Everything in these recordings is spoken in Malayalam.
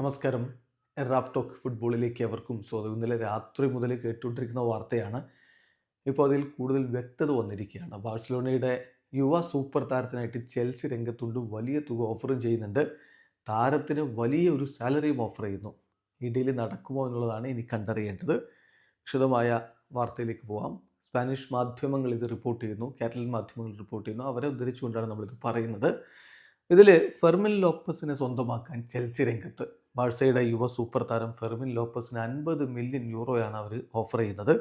നമസ്കാരം. റാഫ് ടോക്ക് ഫുട്ബോളിലേക്ക് അവർക്കും സ്വാഗതം. ഇന്നലെ രാത്രി മുതൽ കേട്ടുകൊണ്ടിരിക്കുന്ന വാർത്തയാണ്. ഇപ്പോൾ അതിൽ കൂടുതൽ വ്യക്തത വന്നിരിക്കുകയാണ്. ബാഴ്സലോണയുടെ യുവ സൂപ്പർ താരത്തിനായിട്ട് ചെൽസി രംഗത്തുണ്ട് വലിയ തുക ഓഫറും ചെയ്യുന്നുണ്ട്. താരത്തിന് വലിയ ഒരു സാലറിയും ഓഫർ ചെയ്യുന്നു. ഈ നടക്കുമോ എന്നുള്ളതാണ് ഇനി കണ്ടറിയേണ്ടത്. വിശദമായ വാർത്തയിലേക്ക് പോകാം സ്പാനിഷ് മാധ്യമങ്ങൾ ഇത് റിപ്പോർട്ട് ചെയ്യുന്നു. കാറ്റലൻ മാധ്യമങ്ങൾ റിപ്പോർട്ട് ചെയ്യുന്നു. അവരെ ഉദ്ധരിച്ചുകൊണ്ടാണ് നമ്മളിത് പറയുന്നത്. ഇതിൽ ഫെർമിൻ ലോപ്പസിനെ സ്വന്തമാക്കാൻ ചെൽസി രംഗത്ത്. ബാഴ്സയുടെ യുവ സൂപ്പർ താരം ഫെർമിൻ ലോപ്പസിന് അൻപത് മില്യൺ യൂറോയാണ് അവർ ഓഫർ ചെയ്യുന്നത്.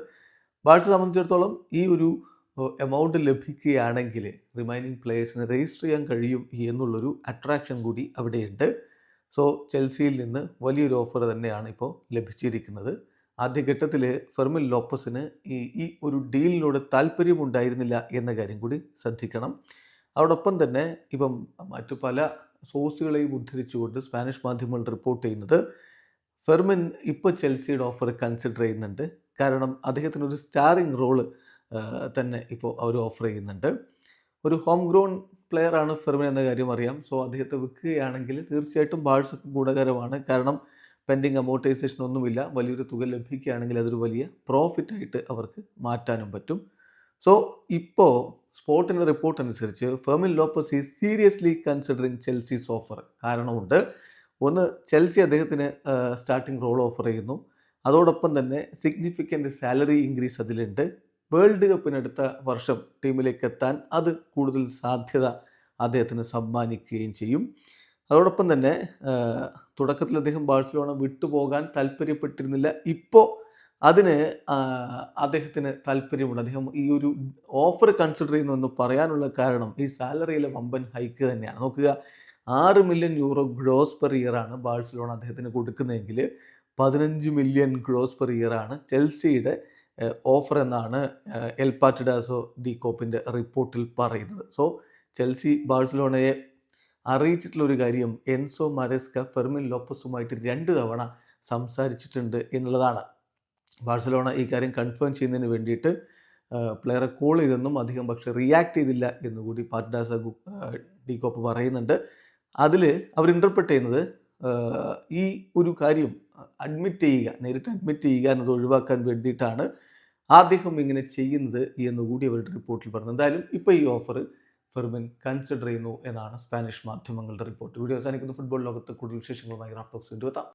ബാഴ്സ സംബന്ധിച്ചിടത്തോളം ഈ ഒരു എമൗണ്ട് ലഭിക്കുകയാണെങ്കിൽ റിമൈനിങ് പ്ലേയേഴ്സിന് രജിസ്റ്റർ ചെയ്യാൻ കഴിയും എന്നുള്ളൊരു അട്രാക്ഷൻ കൂടി അവിടെയുണ്ട്. സോ ചെൽസിയിൽ നിന്ന് വലിയൊരു ഓഫർ തന്നെയാണ് ഇപ്പോൾ ലഭിച്ചിരിക്കുന്നത്. ആദ്യഘട്ടത്തിൽ ഫെർമിൻ ലോപ്പസിന് ഈ ഈ ഒരു ഡീലിനോട് താല്പര്യമുണ്ടായിരുന്നില്ല എന്ന കാര്യം കൂടി ശ്രദ്ധിക്കണം. അതോടൊപ്പം തന്നെ ഇപ്പം മറ്റു പല സോഴ്സുകളെയും ഉദ്ധരിച്ചുകൊണ്ട് സ്പാനിഷ് മാധ്യമങ്ങൾ റിപ്പോർട്ട് ചെയ്യുന്നത് ഫെർമിൻ ഇപ്പോൾ ചെൽസിയുടെ ഓഫർ കൺസിഡർ ചെയ്യുന്നുണ്ട്. കാരണം അദ്ദേഹത്തിന് ഒരു സ്റ്റാറിങ് റോൾ തന്നെ ഇപ്പോൾ അവർ ഓഫർ ചെയ്യുന്നുണ്ട്. ഒരു ഹോം ഗ്രോൺ പ്ലെയറാണ് ഫെർമിൻ എന്ന കാര്യം അറിയാം. സോ അദ്ദേഹത്തെ വിൽക്കുകയാണെങ്കിൽ തീർച്ചയായിട്ടും ബാഴ്സക്ക് ഗുണകരമാണ് കാരണം പെൻഡിങ് അമോർട്ടൈസേഷൻ ഒന്നുമില്ല. വലിയൊരു തുക ലഭിക്കുകയാണെങ്കിൽ അതൊരു വലിയ പ്രോഫിറ്റായിട്ട് അവർക്ക് മാറ്റാനും പറ്റും. സോ ഇപ്പോൾ സ്പോർട്ടിന്റെ റിപ്പോർട്ട് അനുസരിച്ച് ഫെർമിൻ ലോപ്പസ് ഈ സീരിയസ്ലി കൺസിഡറിങ് ചെൽസീസ് ഓഫർ കാരണമുണ്ട്. ഒന്ന് ചെൽസി അദ്ദേഹത്തിന് സ്റ്റാർട്ടിംഗ് റോൾ ഓഫർ ചെയ്യുന്നു. അതോടൊപ്പം തന്നെ സിഗ്നിഫിക്കന്റ് സാലറി ഇൻക്രീസ് അതിലുണ്ട്. വേൾഡ് കപ്പിനടുത്ത വർഷം ടീമിലേക്ക് എത്താൻ അത് കൂടുതൽ സാധ്യത അദ്ദേഹത്തിന് സമ്മാനിക്കുകയും ചെയ്യും. അതോടൊപ്പം തന്നെ തുടക്കത്തിൽ അദ്ദേഹം ബാഴ്സലോണ വിട്ടുപോകാൻ താല്പര്യപ്പെട്ടിരുന്നില്ല. ഇപ്പോൾ അതിന് അദ്ദേഹത്തിന് താല്പര്യമുണ്ട്. അദ്ദേഹം ഈ ഒരു ഓഫർ കൺസിഡർ ചെയ്യുന്നു എന്ന് പറയാനുള്ള കാരണം ഈ സാലറിയിലെ വമ്പൻ ഹൈക്ക് തന്നെയാണ്. നോക്കുക ആറ് million euro gross per year ആണ് ബാഴ്സലോണ അദ്ദേഹത്തിന് കൊടുക്കുന്നതെങ്കിൽ പതിനഞ്ച് മില്യൺ ഗ്രോസ് പെർ ഇയർ ആണ് ചെൽസിയുടെ ഓഫർ എന്നാണ് എൽ പാറ്റിഡാസോ ഡി കോപ്പിന്റെ റിപ്പോർട്ടിൽ പറയുന്നത്. സോ ചെൽസി ബാഴ്സലോണയെ അറിയിച്ചിട്ടുള്ള ഒരു കാര്യം എൻസോ മരസ്ക ഫെർമിൻ ലോപ്പസുമായിട്ട് രണ്ട് തവണ സംസാരിച്ചിട്ടുണ്ട് എന്നുള്ളതാണ്. ബാഴ്സലോണ ഈ കാര്യം കൺഫേം ചെയ്യുന്നതിന് വേണ്ടിയിട്ട് പ്ലെയറെ കോൾ ചെയ്തെന്നും അധികം പക്ഷേ റിയാക്ട് ചെയ്തില്ല എന്നുകൂടി പാറ്റ്ഡാസ ഡി കോപ്പ് പറയുന്നുണ്ട്. അതിൽ അവർ ഇന്റർപ്രറ്റ് ചെയ്യുന്നത് ഈ ഒരു കാര്യം അഡ്മിറ്റ് ചെയ്യുക നേരിട്ട് അഡ്മിറ്റ് ചെയ്യുക എന്നത് ഒഴിവാക്കാൻ വേണ്ടിയിട്ടാണ് അദ്ദേഹം ഇങ്ങനെ ചെയ്യുന്നത് എന്നുകൂടി അവരുടെ റിപ്പോർട്ടിൽ പറഞ്ഞു എന്തായാലും ഇപ്പോൾ ഈ ഓഫർ ഫെർമിൻ കൺസിഡർ ചെയ്യുന്നു എന്നാണ് സ്പാനിഷ് മാധ്യമങ്ങളുടെ റിപ്പോർട്ട് വീഡിയോ അവസാനിക്കുന്ന. ഫുട്ബോൾ ലോകത്ത് കൂടുതൽ വിശേഷങ്ങളുമായി റാഫ്റ്റോക്സ് എത്താം.